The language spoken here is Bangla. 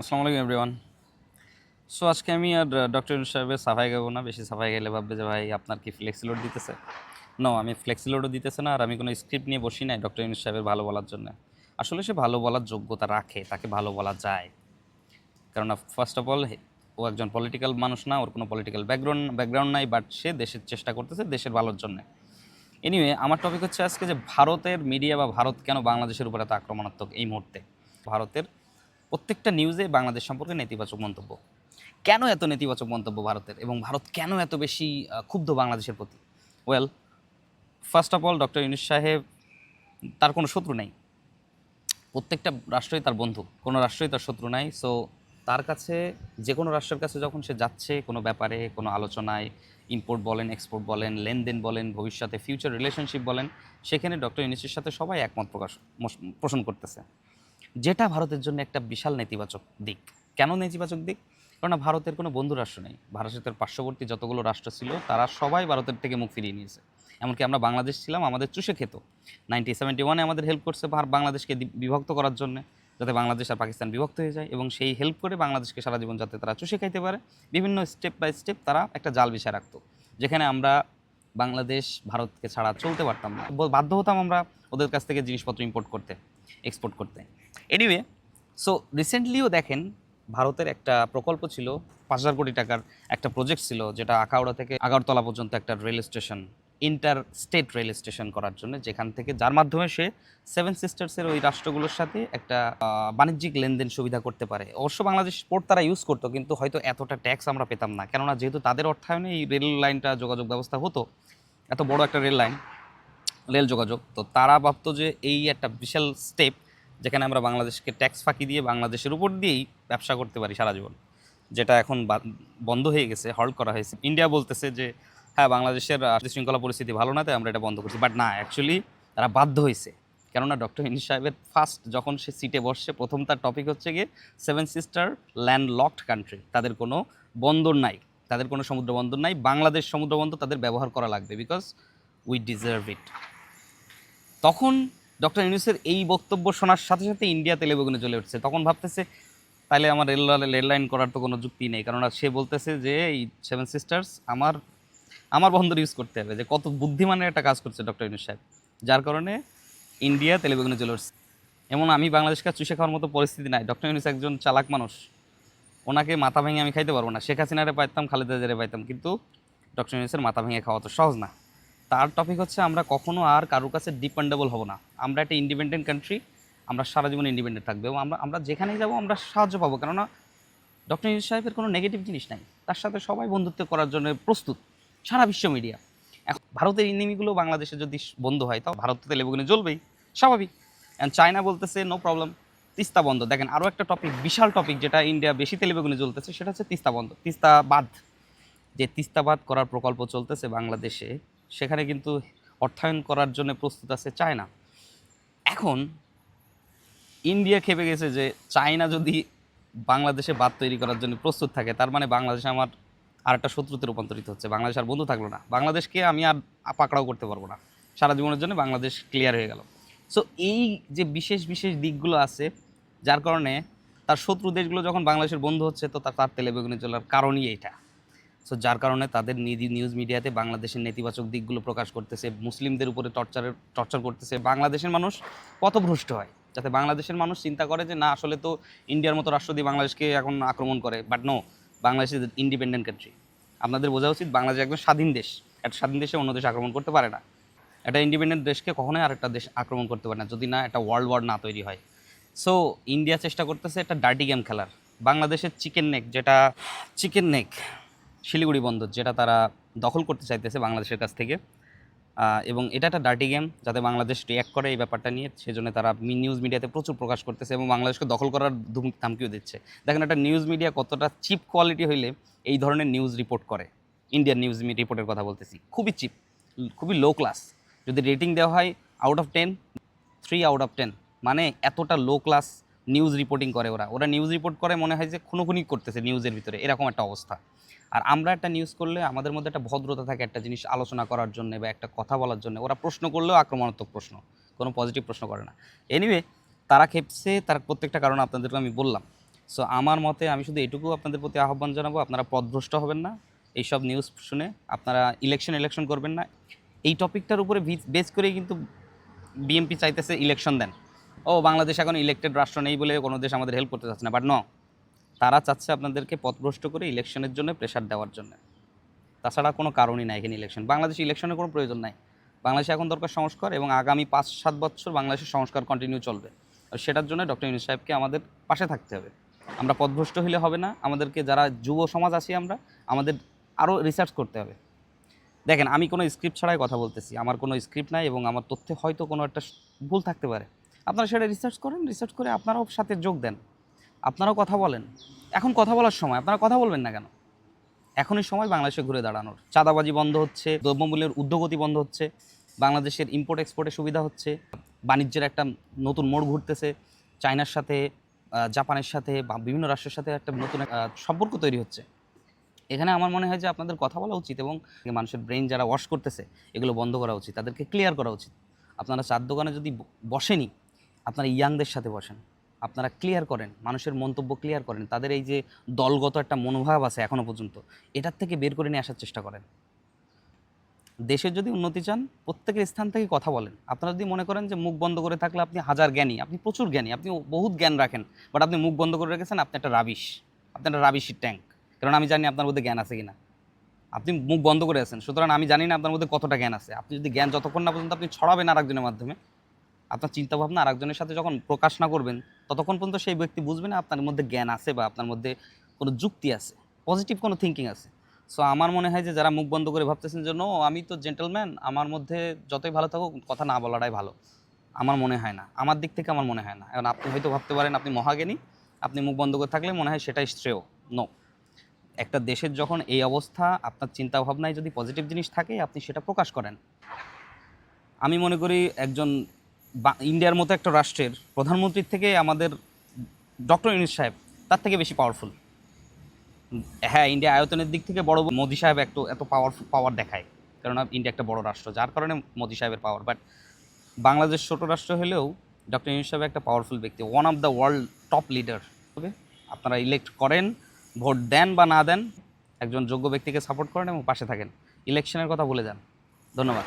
আসসালামু আলাইকুম এভরিওয়ান সো আজকে আমি আর ডক্টর সাহেবের সাফাই গাবো না, বেশি সাফাই গেলে ভাববে যে, ভাই, আপনার কি ফ্লেক্সিলোড দিতেছে? নো আমি ফ্লেক্সিলোডও দিতেছে না, আর আমি কোনো স্ক্রিপ্ট নিয়ে বসি নাই ডক্টর ইউনুস সাহেবের ভালো বলার জন্য। আসলে সে ভালো বলার যোগ্যতা রাখে, তাকে ভালো বলা যায়। কেননা ফার্স্ট অফ অল ও একজন পলিটিক্যাল মানুষ না, ওর কোনো পলিটিক্যাল ব্যাকগ্রাউন্ড ব্যাকগ্রাউন্ড নাই বাট সে দেশের চেষ্টা করতেছে দেশের ভালোর জন্য। এনিওয়ে আমার টপিক হচ্ছে আজকে যে, ভারতের মিডিয়া বা ভারত কেন বাংলাদেশের উপর এত আক্রমণাত্মক এই মুহূর্তে? ভারতের প্রত্যেকটা নিউজে বাংলাদেশ সম্পর্কে নেতিবাচক মন্তব্য। কেন এত নেতিবাচক মন্তব্য ভারতের? এবং ভারত কেন এত বেশি ক্ষুব্ধ বাংলাদেশের প্রতি? Well first of all doctor Yunus Saheb, তার কোনো শত্রু নেই। প্রত্যেকটা রাষ্ট্রই তার বন্ধু, কোনো রাষ্ট্রই তার শত্রু নাই। সো তার কাছে যে কোনো রাষ্ট্রের কাছে যখন সে যাচ্ছে কোনো ব্যাপারে, কোনো আলোচনায় ইম্পোর্ট বলেন এক্সপোর্ট বলেন, লেনদেন বলেন, ভবিষ্যতে ফিউচার রিলেশনশিপ বলেন, সেখানে ডক্টর ইউনুসের সাথে সবাই একমত প্রকাশ পোষণ করতেছে। যেটা ভারতের জন্য একটা বিশাল নেতিবাচক দিক। কেন নেতিবাচক দিক? কারণ ভারতের কোনো বন্ধু রাষ্ট্র নেই। ভারতের পার্শ্ববর্তী যতগুলো রাষ্ট্র ছিল, তারা সবাই ভারতের থেকে মুখ ফিরিয়ে নিয়েছে। এমনকি আমরা বাংলাদেশ ছিলাম, আমাদের চুষে খেত। নাইনটিন সেভেন্টি ওয়ানে আমাদের হেল্প করছে ভার- বাংলাদেশকে বিভক্ত করার জন্য, যাতে বাংলাদেশ আর পাকিস্তান বিভক্ত হয়ে যায় এবং সেই হেল্প করে বাংলাদেশকে সারা জীবন যাতে তারা চুষে খাইতে পারে। বিভিন্ন স্টেপ বাই স্টেপ তারা একটা জাল বিছায় রাখতো। যেখানে আমরা বাংলাদেশ, ভারতকে ছাড়া চলতে পারতাম না। বাধ্য হতাম আমরা ওদের কাছ থেকে জিনিসপত্র ইম্পোর্ট করতে এক্সপোর্ট করতে। এনিওয়ে সো রিসেন্টলিও দেখেন ভারতের একটা প্রকল্প ছিল, পাঁচ হাজার কোটি টাকার একটা প্রজেক্ট ছিল, যেটা আকাউড়া থেকে আগারতলা পর্যন্ত একটা rail station inter state rail station করার জন্য, যেখান থেকে যার মাধ্যমে সে সেভেন সিস্টার্সের ওই রাষ্ট্রগুলোর সাথে একটা বাণিজ্যিক লেনদেন সুবিধা করতে পারে। অবশ্য বাংলাদেশ পোর্ট তারা ইউজ করতো, কিন্তু হয়তো এতটা ট্যাক্স আমরা পেতাম না। কেননা যেহেতু তাদের অর্থায়নে এই রেল লাইনটা যোগাযোগ ব্যবস্থা হতো, এত বড় একটা রেল লাইন রেল যোগাযোগ, তো তারা ভাবতো যে এই একটা বিশাল স্টেপ যেখানে আমরা বাংলাদেশকে ট্যাক্স ফাঁকি দিয়ে বাংলাদেশের উপর দিয়েই ব্যবসা করতে পারি সারা জীবন। যেটা এখন বন্ধ হয়ে গেছে হল্ট করা হয়েছে। ইন্ডিয়া বলতেছে যে হ্যাঁ বাংলাদেশের শৃঙ্খলা পরিস্থিতি ভালো না, তাই আমরা এটা বন্ধ করছি। বাট না অ্যাকচুয়ালি তারা বাধ্য হয়েছে। কেননা ডক্টর ইনিস সাহেবের ফার্স্ট যখন সে সিটে বসছে, প্রথম তার টপিক হচ্ছে গিয়ে seven sister land locked country তাদের কোনো বন্দর নাই, তাদের কোনো সমুদ্র বন্দর নাই, বাংলাদেশ সমুদ্র বন্দর তাদের ব্যবহার করা লাগবে বিকজ উই ডিজার্ভ ইট তখন ডক্টর ইউনুসের এই বক্তব্য শোনার সাথে সাথে ইন্ডিয়া তেলেবেগুনে চলে উঠছে। তখন ভাবতেছে তাহলে আমার রেল রেল লাইন করার তো কোনো যুক্তি নেই। কারণ সে বলতেছে যে, এই সেভেন সিস্টার্স আমার আমার বন্দর ইউজ করতে হবে যে কত বুদ্ধিমানের একটা কাজ করছে ডক্টর ইউনুস সাহেব। যার কারণে ইন্ডিয়া তেলেবেগুনে চলে এমন আমি বাংলাদেশকে চুষে খাওয়ার মতো পরিস্থিতি নাই। ডক্টর ইউনুস একজন চালাক মানুষ। ওনাকে মাথা ভেঙে আমি খাইতে পারব না। শেখ হাসিনারে পাইতাম, খালেদা জিয়ারে পাইতাম, কিন্তু ডক্টর ইউনুসের মাথা ভেঙে খাওয়া তো সহজ না। তার টপিক হচ্ছে আমরা কখনো আর কারোর কাছে ডিপেন্ডেবল হব না। আমরা একটা ইন্ডিপেন্ডেন্ট কান্ট্রি আমরা সারা জীবন ইন্ডিপেন্ডেন্ট থাকব এবং আমরা আমরা যেখানেই যাব আমরা সাহায্য পাবো। কেননা ডক্টর ইউনুস সাহেবের কোনো নেগেটিভ জিনিস নাই। তার সাথে সবাই বন্ধুত্ব করার জন্য প্রস্তুত। সারা বিশ্ব মিডিয়া এখন ভারতের ইনিমিগুলো বাংলাদেশে যদি বন্ধ হয়, তাও ভারত তো লেবুগুনে জ্বলবেই, স্বাভাবিক। অ্যান্ড চায়না বলতেছে নো প্রবলেম তিস্তা বন্ধ। দেখেন আরও একটা টপিক বিশাল টপিক যেটা ইন্ডিয়া বেশি তেলেবেগুনে জ্বলতেছে, সেটা হচ্ছে তিস্তা বন্ধ, তিস্তা বাঁধ যে তিস্তা বাঁধ করার প্রকল্প চলতেছে বাংলাদেশে, সেখানে কিন্তু অর্থায়ন করার জন্য প্রস্তুত আছে চায়না এখন ইন্ডিয়া খেপে গেছে যে চায়না যদি বাংলাদেশে বাদ তৈরি করার জন্য প্রস্তুত থাকে, তার মানে বাংলাদেশে আমার আর একটা শত্রুতে রূপান্তরিত হচ্ছে। বাংলাদেশ আর বন্ধু থাকল না। বাংলাদেশকে আমি আর পাকড়াও করতে পারব না। সারা জীবনের জন্য বাংলাদেশ ক্লিয়ার হয়ে গেল। সো এই যে বিশেষ বিশেষ দিকগুলো আছে, যার কারণে তার শত্রু দেশগুলো যখন বাংলাদেশের বন্ধু হচ্ছে, তো তার তার তেলেবেগুনে চলার কারণই এইটা। সো যার কারণে তাদের নিউজ মিডিয়াতে বাংলাদেশের নেতিবাচক দিকগুলো প্রকাশ করতেছে, মুসলিমদের উপরে টর্চারের, টর্চার করতেছে। বাংলাদেশের মানুষ পথভ্রষ্ট হয়, যাতে বাংলাদেশের মানুষ চিন্তা করে যে, না, আসলে তো ইন্ডিয়ার মতো রাষ্ট্র দিয়ে বাংলাদেশকে এখন আক্রমণ করে। But no Bangladesh is independent country আপনাদের বোঝা উচিত বাংলাদেশ একদম স্বাধীন দেশ। একটা স্বাধীন দেশে অন্য দেশ আক্রমণ করতে পারে না। একটা ইন্ডিপেন্ডেন্ট দেশকে কখনোই আরেকটা দেশ আক্রমণ করতে পারে না, যদি না একটা ওয়ার্ল্ড ওয়ার না তৈরি হয়। সো ইন্ডিয়া চেষ্টা করতেছে একটা ডার্টি গেম খেলার। বাংলাদেশের চিকেন নেক যেটা চিকেন নেক শিলিগুড়ি বন্দর যেটা তারা দখল করতে চাইতেছে বাংলাদেশের কাছ থেকে। এবং এটা একটা ডার্টি গেম যাতে বাংলাদেশ রিয়াক্ট করে এই ব্যাপারটা নিয়ে। সেজন্য তারা নিউজ মিডিয়াতে প্রচুর প্রকাশ করতেছে এবং বাংলাদেশকে দখল করার ধুম- ধামকিও দিচ্ছে। দেখেন একটা নিউজ মিডিয়া কতটা চিপ কোয়ালিটি হইলে এই ধরনের নিউজ রিপোর্ট করে। ইন্ডিয়ান নিউজ রিপোর্টের কথা বলতেছি। খুবই চিপ খুবই লো ক্লাস যদি রেটিং দেওয়া হয় out of ten three out of ten মানে এতটা লো ক্লাস নিউজ রিপোর্টিং করে ওরা। ওরা নিউজ রিপোর্ট করে, মনে হয় যে খুনোখুনি করতেছে নিউজের ভিতরে। এরকম একটা অবস্থা। আর আমরা একটা নিউজ করলে আমাদের মধ্যে একটা ভদ্রতা থাকে, একটা জিনিস আলোচনা করার জন্য বা একটা কথা বলার জন্য। ওরা প্রশ্ন করলেও আক্রমণাত্মক প্রশ্ন। কোনো পজিটিভ প্রশ্ন করে না। এনিওয়ে তারা খেপছে, তার প্রত্যেকটা কারণ আপনাদেরকে আমি বললাম। সো আমার মতে আমি শুধু এটুকু আপনাদের প্রতি আহ্বান জানাব, আপনারা পথভ্রষ্ট হবেন না। এইসব নিউজ শুনে আপনারা ইলেকশন ইলেকশন করবেন না। এই টপিকটার উপরে বেস করেই কিন্তু বিএমপি চাইতেছে ইলেকশন দেন। ও, বাংলাদেশ এখন ইলেক্টেড রাষ্ট্র নেই বলে কোনো দেশ আমাদের হেল্প করতে চাচ্ছে না বাট ন তারা চাচ্ছে আপনাদেরকে পথভ্রষ্ট করে ইলেকশনের জন্য প্রেশার দেওয়ার জন্য। তাছাড়া কোনো কারণই নাই এখানে ইলেকশন বাংলাদেশে ইলেকশনের কোনো প্রয়োজন নাই। বাংলাদেশে এখন দরকার সংস্কার এবং আগামী পাঁচ সাত বছর বাংলাদেশের সংস্কার কন্টিনিউ চলবে। আর সেটার জন্য ডক্টর ইউনুস সাহেবকে আমাদের পাশে থাকতে হবে। আমরা পথভ্রষ্ট হলে হবে না, আমাদেরকে যারা যুব সমাজ আছি আমরা, আমাদের আরও রিসার্চ করতে হবে। দেখেন, আমি কোনো স্ক্রিপ্ট ছাড়াই কথা বলতেছি, আমার কোনো স্ক্রিপ্ট নাই এবং আমার তথ্যে হয়তো কোনো একটা ভুল থাকতে পারে। আপনারা সেটা রিসার্চ করেন রিসার্চ করে আপনারাও সাথে যোগ দেন। আপনারাও কথা বলেন। এখন কথা বলার সময়, আপনারা কথা বলবেন না কেন? এখনই সময় বাংলাদেশে ঘুরে দাঁড়ানোর। চাঁদাবাজি বন্ধ হচ্ছে, দ্রব্যমূল্যের উদ্যোগতি বন্ধ হচ্ছে, বাংলাদেশের ইম্পোর্ট এক্সপোর্টের সুবিধা হচ্ছে, বাণিজ্যের একটা নতুন মোড় ঘুরতেছে, চায়নার সাথে জাপানের সাথে বা বিভিন্ন রাষ্ট্রের সাথে একটা নতুন সম্পর্ক তৈরি হচ্ছে। এখানে আমার মনে হয় যে আপনাদের কথা বলা উচিত এবং মানুষের ব্রেন যারা ওয়াশ করতেছে, এগুলো বন্ধ করা উচিত, তাদেরকে ক্লিয়ার করা উচিত। আপনারা চার দোকানে যদি বসেনি আপনারা ইয়াংদের সাথে বসেন। আপনারা ক্লিয়ার করেন, মানুষের মন্তব্য ক্লিয়ার করেন, তাদের এই যে দলগত একটা মনোভাব আছে এখনও পর্যন্ত, এটার থেকে বের করে নিয়ে আসার চেষ্টা করেন। দেশের যদি উন্নতি চান, প্রত্যেকের স্থান থেকে কথা বলেন। আপনারা যদি মনে করেন যে মুখ বন্ধ করে থাকলে আপনি হাজার জ্ঞানী, আপনি প্রচুর জ্ঞানী, আপনি বহুত জ্ঞান রাখেন বাট আপনি মুখ বন্ধ করে রেখেছেন, আপনি একটা রাবিশ আপনি একটা রাবিশের ট্যাঙ্ক কারণ আমি জানি আপনার মধ্যে জ্ঞান আছে কিনা। আপনি মুখ বন্ধ করে আছেন, সুতরাং আমি জানি না আপনার মধ্যে কতটা জ্ঞান আছে। আপনি যদি জ্ঞান যতক্ষণ না পর্যন্ত আপনি ছড়াবেন আরেকজনের মাধ্যমে আপনার চিন্তাভাবনা আরেকজনের সাথে যখন প্রকাশ না করবেন, ততক্ষণ পর্যন্ত সেই ব্যক্তি বুঝবে না আপনার মধ্যে জ্ঞান আছে বা আপনার মধ্যে কোনো যুক্তি আছে পজিটিভ কোনো থিঙ্কিং আছে। সো আমার মনে হয় যে যারা মুখ বন্ধ করে ভাবতেছেন যে নো আমি তো জেন্টলম্যান আমার মধ্যে যতই ভালো থাকুক, কথা না বলাটাই ভালো। আমার মনে হয় না। আমার দিক থেকে আমার মনে হয় না। এখন আপনি হয়তো ভাবতে পারেন, আপনি মহাজ্ঞানী, আপনি মুখ বন্ধ করে থাকলে মনে হয় সেটাই শ্রেয়। নো একটা দেশের যখন এই অবস্থা, আপনার চিন্তা ভাবনায় যদি পজিটিভ জিনিস থাকে, আপনি সেটা প্রকাশ করেন। আমি মনে করি একজন ইন্ডিয়ার মতো একটা রাষ্ট্রের প্রধানমন্ত্রীর থেকে আমাদের ডক্টর ইউনুস সাহেব, তার থেকে বেশি পাওয়ারফুল হ্যাঁ ইন্ডিয়া আয়তনের দিক থেকে বড় মোদি সাহেব একটু এত পাওয়ার পাওয়ার দেখায় কারণ ইন্ডিয়া একটা বড় রাষ্ট্র, যার কারণে মোদি সাহেবের পাওয়ার বাট বাংলাদেশ ছোট রাষ্ট্র হলেও ডক্টর ইউনুস সাহেব একটা পাওয়ারফুল ব্যক্তি one of the world top leader তবে আপনারা ইলেক্ট করেন, ভোট দেন বা না দেন, একজন যোগ্য ব্যক্তিকে সাপোর্ট করেন এবং পাশে থাকেন। ইলেকশনের কথা বলে যান। ধন্যবাদ।